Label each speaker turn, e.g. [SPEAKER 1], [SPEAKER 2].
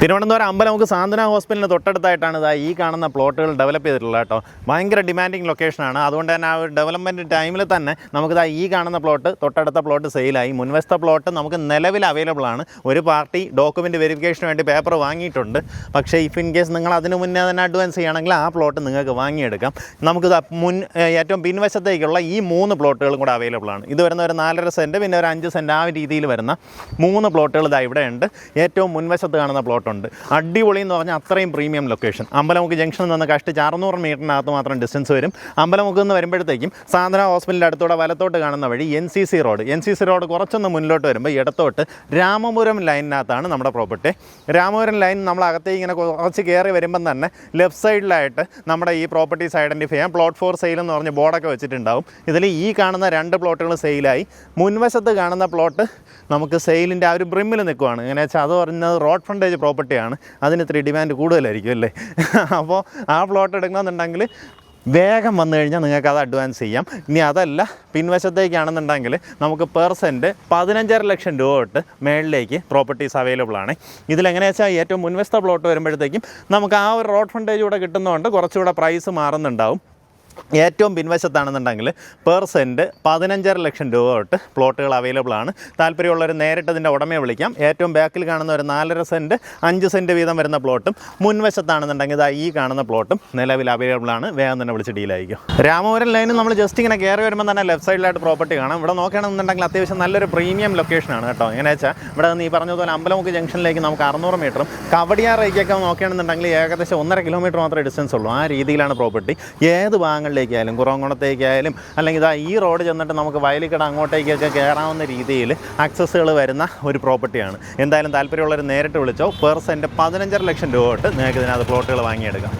[SPEAKER 1] തിരുവനന്തപുരം അമ്പലമുക്ക് സാന്ത്വന ഹോസ്പിറ്റലിന് തൊട്ടടുത്തായിട്ടാണ് ഇതാ ഈ കാണുന്ന പ്ലോട്ടുകൾ ഡെവലപ്പ് ചെയ്തിട്ടുള്ളത് കേട്ടോ. ഭയങ്കര ഡിമാൻഡിങ് ലൊക്കേഷനാണ് അതുകൊണ്ട് തന്നെ ആ ഒരു ഡെവലപ്മെന്റ് ടൈമിൽ തന്നെ നമുക്കിതാ ഈ കാണുന്ന പ്ലോട്ട് തൊട്ടടുത്ത പ്ലോട്ട് സെയിലായി മുൻവശത്തെ പ്ലോട്ട് നമുക്ക് നിലവിൽ അവൈലബിൾ ആണ്. ഒരു പാർട്ടി ഡോക്യുമെന്റ് വെരിഫിക്കേഷന് വേണ്ടി പേപ്പർ വാങ്ങിയിട്ടുണ്ട്. പക്ഷേ ഇഫ് ഇൻ കേസ് നിങ്ങൾ അതിന് മുന്നേ തന്നെ അഡ്വാൻസ് ചെയ്യണമെങ്കിൽ ആ പ്ലോട്ട് നിങ്ങൾക്ക് വാങ്ങിയെടുക്കാം. നമുക്കിതാ മുൻ ഏറ്റവും പിൻവശത്തേക്കുള്ള ഈ മൂന്ന് പ്ലോട്ടുകളും കൂടെ അവൈലബിൾ ആണ്. ഇത് വരുന്ന ഒരു നാലര സെന്റ് പിന്നെ ഒരു അഞ്ച് സെന്റ് ആ രീതിയിൽ വരുന്ന മൂന്ന് പ്ലോട്ടുകൾ ഇതാ ഇവിടെ ഉണ്ട്. ഏറ്റവും മുൻവശത്ത് കാണുന്ന പ്ലോട്ടുണ്ട് അടിപൊളി എന്ന് പറഞ്ഞാൽ അത്രയും പ്രീമിയം ലൊക്കേഷൻ അമ്പലമുക്ക് ജംഗ്ഷനിൽ നിന്ന് കഷ്ടിച്ച് അറുന്നൂറ് മീറ്ററിനകത്ത് മാത്രം ഡിസ്റ്റൻസ് വരും. അമ്പലമുക്ക് നിന്ന് വരുമ്പോഴത്തേക്കും സാധന ഹോസ്പിറ്റലിന്റെ അടുത്തൂടെ വലത്തോട്ട് കാണുന്ന വഴി N C C road N C C road കുറച്ചൊന്ന് മുന്നിലോട്ട് വരുമ്പോൾ ഇടത്തോട്ട് രാമപുരം ലൈനിനകത്താണ് നമ്മുടെ പ്രോപ്പർട്ടി രാമപുരം ലൈൻ നമ്മൾ അകത്തേക്ക് ഇങ്ങനെ കുറച്ച് കയറി വരുമ്പം തന്നെ ലെഫ്റ്റ് സൈഡിലായിട്ട് നമ്മുടെ ഈ പ്രോപ്പർട്ടീസ് ഐഡന്റിഫൈ ചെയ്യാം. പ്ലോട്ട് ഫോർ സെയിൽ എന്ന് പറഞ്ഞ് ബോർഡൊക്കെ വെച്ചിട്ടുണ്ടാവും. ഇതിൽ ഈ കാണുന്ന രണ്ട് പ്ലോട്ടുകൾ സെയിലായി മുൻവശത്ത് കാണുന്ന പ്ലോട്ട് നമുക്ക് സെയിലിന്റെ ആ ഒരു ബ്രിമ്മിൽ നിൽക്കുവാണ്. എങ്ങനെയാ വെച്ചാൽ അത് പറഞ്ഞത് റോഡ് ഫ്രണ്ടേജ് പ്രോപ്പർട്ടിയാണ് അതിന് ഇത്തിരി ഡിമാൻഡ് കൂടുതലായിരിക്കും അല്ലേ? അപ്പോൾ ആ പ്ലോട്ട് എടുക്കണമെന്നുണ്ടെങ്കിൽ വേഗം വന്നു കഴിഞ്ഞാൽ നിങ്ങൾക്ക് അത് അഡ്വാൻസ് ചെയ്യാം. ഇനി അതല്ല പിൻവശത്തേക്കാണെന്നുണ്ടെങ്കിൽ നമുക്ക് പെർസെന്റ് പതിനഞ്ചര ലക്ഷം രൂപ തൊട്ട് മേളിലേക്ക് പ്രോപ്പർട്ടീസ് അവൈലബിൾ ആണ്. ഇതിലെങ്ങനെയാ വെച്ചാൽ ഏറ്റവും മുൻവശത്തെ പ്ലോട്ട് വരുമ്പോഴത്തേക്കും നമുക്ക് ആ ഒരു റോഡ് ഫ്രണ്ടേജ് കൂടെ കിട്ടുന്നതുകൊണ്ട് കുറച്ചുകൂടെ പ്രൈസ് മാറുന്നുണ്ടാവും. ഏറ്റവും പിൻവശത്താണെന്നുണ്ടെങ്കിൽ പെർ സെന്റ് പതിനഞ്ചര ലക്ഷം രൂപ തൊട്ട് പ്ലോട്ടുകൾ അവൈലബിൾ ആണ്. താല്പര്യമുള്ളവർ നേരിട്ട് ഇതിന്റെ ഉടമയെ വിളിക്കാം. ഏറ്റവും ബാക്കിൽ കാണുന്ന ഒരു നാലര സെന്റ് അഞ്ച് സെന്റ് വീതം വരുന്ന പ്ലോട്ടും മുൻവശത്താണെന്നുണ്ടെങ്കിൽ ഇതാ ഈ കാണുന്ന പ്ലോട്ടും നിലവിൽ അവൈലബിൾ ആണ്. വേഗം തന്നെ വിളിച്ച് ഡീലായിരിക്കും രാമപുരം ലൈനും നമ്മൾ ജസ്റ്റ് ഇങ്ങനെ കയറി വരുമ്പോൾ തന്നെ ലെഫ്റ്റ് സൈഡിലായിട്ട് പ്രോപ്പർട്ടി കാണാം. ഇവിടെ നോക്കുകയാണെന്നുണ്ടെങ്കിൽ അത്യാവശ്യം നല്ലൊരു പ്രീമിയം ലൊക്കേഷനാണ് കേട്ടോ. എങ്ങനെ വെച്ചാൽ ഇവിടെ ഈ പറഞ്ഞതുപോലെ അമ്പലമുക്ക് ജംഗ്ഷനിലേക്ക് നമുക്ക് അറുന്നൂറ് മീറ്ററും കവടിയാറേക്കൊക്കെ നോക്കുകയാണെന്നുണ്ടെങ്കിൽ ഏകദേശം ഒന്നര കിലോമീറ്റർ മാത്രമേ ഡിസ്റ്റൻസ് ഉള്ളൂ. ആ രീതിയിലാണ് പ്രോപ്പർട്ടി ഏത് ഭാഗങ്ങളിലേക്കായാലും കുറവംകുണത്തേക്കായാലും അല്ലെങ്കിൽ ഇതാ ഈ റോഡ് ചെന്നിട്ട് നമുക്ക് വയലിക്കട അങ്ങോട്ടേക്കൊക്കെ കയറാവുന്ന രീതിയിൽ ആക്സസ്സുകൾ വരുന്ന ഒരു പ്രോപ്പർട്ടിയാണ്. എന്തായാലും താല്പര്യമുള്ളവർ നേരിട്ട് വിളിച്ചോ. പെർ സെന്റ് പതിനഞ്ചര ലക്ഷം രൂപ തൊട്ട് നിങ്ങൾക്ക് ഇതിനകത്ത് പ്ലോട്ടുകൾ വാങ്ങിയെടുക്കാം.